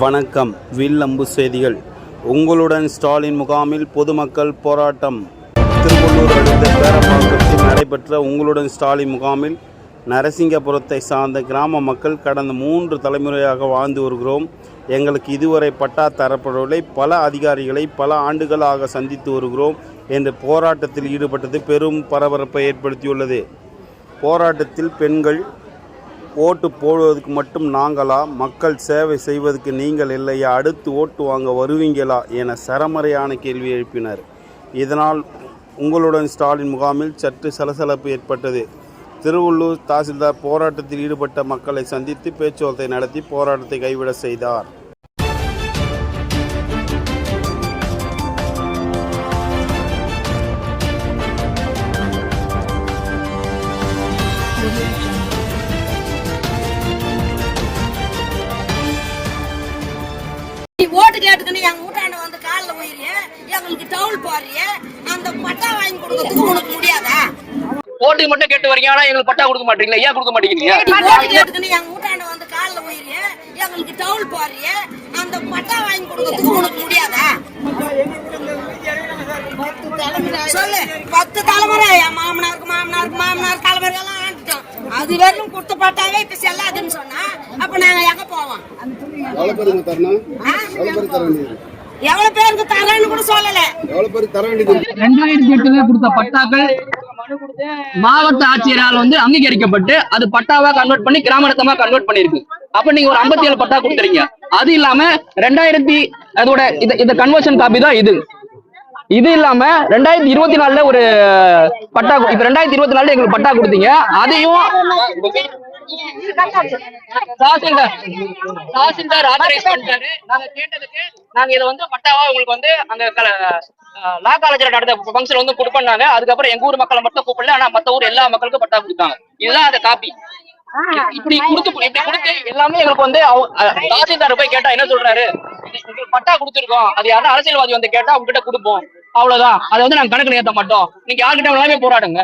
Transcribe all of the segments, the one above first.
வணக்கம். வில்லம்பு செய்திகள். உங்களுடன் ஸ்டாலின் முகாமில் பொதுமக்கள் போராட்டம். திருவள்ளூர் அடுத்த பேரம்பாக்கத்தில் நடைபெற்ற உங்களுடன் ஸ்டாலின் முகாமில் நரசிங்கபுரத்தை சார்ந்த கிராம மக்கள் கடந்த மூன்று தலைமுறையாக வாழ்ந்து வருகிறோம். எங்களுக்கு இதுவரை பட்டா தரப்படவில்லை. பல அதிகாரிகளை பல ஆண்டுகளாக சந்தித்து வருகிறோம் என்று போராட்டத்தில் ஈடுபட்டது பெரும் பரபரப்பை ஏற்படுத்தியுள்ளது. போராட்டத்தில் பெண்கள் ஓட்டு போடுவதற்கு மட்டும் நாங்களா? மக்கள் சேவை செய்வதற்கு நீங்கள் இல்லையா? அடுத்து ஓட்டு வாங்க வருவீங்களா? என சரமறையான கேள்வி எழுப்பினர். இதனால் உங்களுடன் ஸ்டாலின் முகாமில் சற்று சலசலப்பு ஏற்பட்டது. திருவள்ளூர் தாசில்தார் போராட்டத்தில் ஈடுபட்ட மக்களை சந்தித்து பேச்சுவார்த்தை நடத்தி போராட்டத்தை கைவிட செய்தார். எங்களுக்கு டவுல் போறிய அந்த பட்டா வாங்கி கொடுக்கறதுக்கு உனக்கு முடியாதா? ஓட்டுக்கு மட்டும் கேட்டு வரீங்க. ஆனா எங்களுக்கு பட்டா கொடுக்க மாட்டீங்களா. ஏன் கொடுக்க மாட்டேங்கிறீங்க ஓட்டு எங்க வீட்டாண்ட வந்து காலில் உயிரிய எங்களுக்கு டவுல் போறிய அந்த பட்டா வாங்கி கொடுக்கறதுக்கு உனக்கு முடியாதா? சொல்லு. பத்து தலைமுறை. என் மாமனாருக்கு மாமனாருக்கு மாமனார் தலைமுறை எல்லாம் ஆண்டுட்டோம். அது வரையும் கொடுத்த பட்டாவே இப்ப செல்லாதுன்னு சொன்னா அப்ப நாங்க எங்க போவோம்? எவ்வளவு பேருக்கு தரேன்னு கூட சொல்லல. எவ்வளவு பேருக்கு தர வேண்டியது? ரெண்டாயிரத்தி எட்டுல கொடுத்த பட்டாக்கள். மாவட்ட ஆட்சியரால் வந்து அங்கீகரிக்கப்பட்டு அது பட்டாவா கன்வெர்ட் பண்ணி கிராம ரத்தமா கன்வெர்ட் பண்ணிருக்கு அப்ப நீங்க ஒரு 57 ஏழு பட்டா கொடுத்துறீங்க. அது இல்லாம ரெண்டாயிரத்தி அதோட இந்த இந்த கன்வர்ஷன் காப்பி தான் இது. இது இல்லாம ரெண்டாயிரத்தி இருபத்தி நாலுல ஒரு பட்டா இப்ப ரெண்டாயிரத்தி இருபத்தி நாலுல எங்களுக்கு பட்டா கொடுத்தீங்க. அதையும் தாசில்தார். தாசில்தார் ஆத்தரைஸ் பண்ணிட்டாரு. நாங்க கேட்டதுக்கு நாங்க இதை வந்து பட்டாவா உங்களுக்கு வந்து அங்க லா காலேஜ்ல நடந்த ஃபங்க்ஷன் வந்து கொடுப்பாங்க அதுக்கப்புறம் எங்க ஊர் மக்களை மட்டும் கூப்பிடல. ஆனா மத்த ஊர் எல்லா மக்களுக்கும் பட்டா கொடுத்தாங்க. இதுதான் அந்த காப்பி இப்படி கொடுத்து இப்படி கொடுத்து எல்லாமே எங்களுக்கு வந்து அவ- தாசில்தார் போய் கேட்டா என்ன சொல்றாரு? உங்களுக்கு பட்டா கொடுத்துருக்கோம். அது யாரும் அரசியல்வாதி வந்து கேட்டா உங்ககிட்ட கொடுப்போம். அவ்வளவுதான். அதை வந்து நாங்க கணக்கு ஏத்த மாட்டோம். நீங்க யார்கிட்ட எல்லாமே போராடுங்க.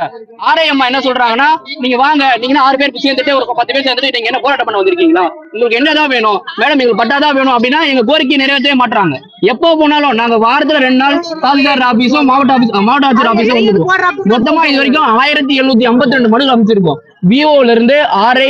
ஆரையம்மா என்ன சொல்றாங்கன்னா நீங்க வாங்க நீங்க ஆறு பேர் சேர்ந்துட்டு ஒரு பத்து பேர் சேர்ந்துட்டு நீங்க என்ன போராட்டம் பண்ண வந்திருக்கீங்களா? உங்களுக்கு என்னதான் வேணும்? மேடம் எங்களுக்கு பட்டாதான் வேணும் அப்படின்னா எங்க கோரிக்கை நிறைவேற்றவே மாட்டாங்க எப்போ போனாலும் நாங்க வாரத்துல ரெண்டு நாள் தாசில்தார் ஆபீஸும் மாவட்ட ஆபீஸ் மாவட்ட ஆட்சியர் ஆபீஸும் வந்துருக்கோம் மொத்தமா இது வரைக்கும் ஆயிரத்தி எழுநூத்தி ஐம்பத்தி ரெண்டு மனு அமைச்சிருக்கோம் விஓல இருந்து ஆர்ஐ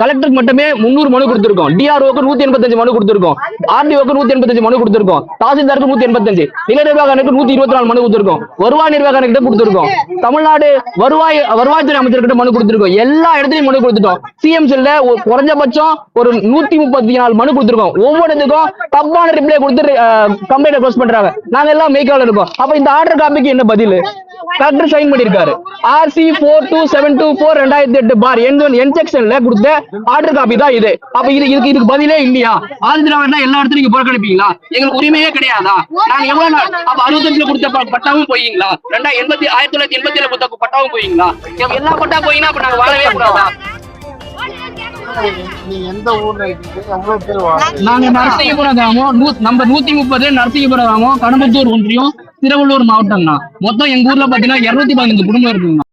கலெக்டருக்கு மட்டுமே முந்நூறு மனு கொடுத்திருக்கோம். டிஆர்ஓக்கு நூத்தி எண்பத்தஞ்சு மனு கொடுத்திருக்கோம். ஆர்டிஓக்கு நூத்தி எண்பத்தஞ்சு மனு கொடுத்திருக்கோம். தாசில்தாருக்கு நூத்தி எண்பத்தஞ்சு. நில நிர்வாகனுக்கு நூத்தி இருபத்தி நாலு மனு கொடுத்திருக்கோம். வருவாய் நிர்வாகனுக்கிட்ட கொடுத்திருக்கோம். தமிழ்நாடு வருவாய் வருவாய்த்துறை அமைச்சர்கிட்ட மனு கொடுத்திருக்கோம். எல்லா இடத்துலயும் மனு கொடுத்துட்டோம். சிஎம்சில குறைஞ்சபட்சம் ஒரு நூத்தி முப்பத்தி நாலு மனு கொடுத்திருக்கோம். ஒவ்வொருத்துக்கும் தப்பான ரிப்ளை கொடுத்து கம்ப்ளைண்ட் க்ளோஸ் பண்றாங்க. நாங்க எல்லாம் மேய்க்கால இருக்கோம் அப்ப இந்த ஆர்டர் காப்பிக்கு என்ன பதில்? கலெக்டர் சைன் பண்ணிருக்காரு. RC four two seven two four ரெண்டாயிரத்தி எட்டு பார் என் என் செக்ஷன்ல கொடுத்த ஆர்டர் காப்பி தான் இது. அப்ப இது இதுக்கு இதுக்கு பதிலே இல்லையா? ஆதிதிராவிடா எல்லா இடத்துலையும் நீங்க புறக்கணிப்பீங்களா? எங்களுக்கு உரிமையே கிடையாதா? நாங்க எவ்வளவு நாள் அப்ப அறுபத்தஞ்சுல கொடுத்த பட்டாவும் போயீங்களா? ரெண்டாயிரத்தி எண்பத்தி ஆயிரத்தி தொள்ளாயிரத்தி எண்பத்தி ஏழு கொடுத்த பட்டாவும் போயீங்களா? எல்லா பட்டா போயீங்கன்னா அப்ப நாங்க வாழவே கூடாதா? நீங்க எந்த ஊர்ல எவ்வளவு பேர் நாங்க நரசிங்கபுரம் கிராமம் நூ- நம்ம நூத்தி முப்பது நரசிங்கபுரம் கிராமம் கடம்பத்தூர் ஒன்றியம் திருவள்ளூர் மாவட்டம்னா மொத்தம் எங்க ஊர்ல பாத்தீங்கன்னா இருநூத்தி பதினஞ்சு குடும்பம் இருக்குங்க.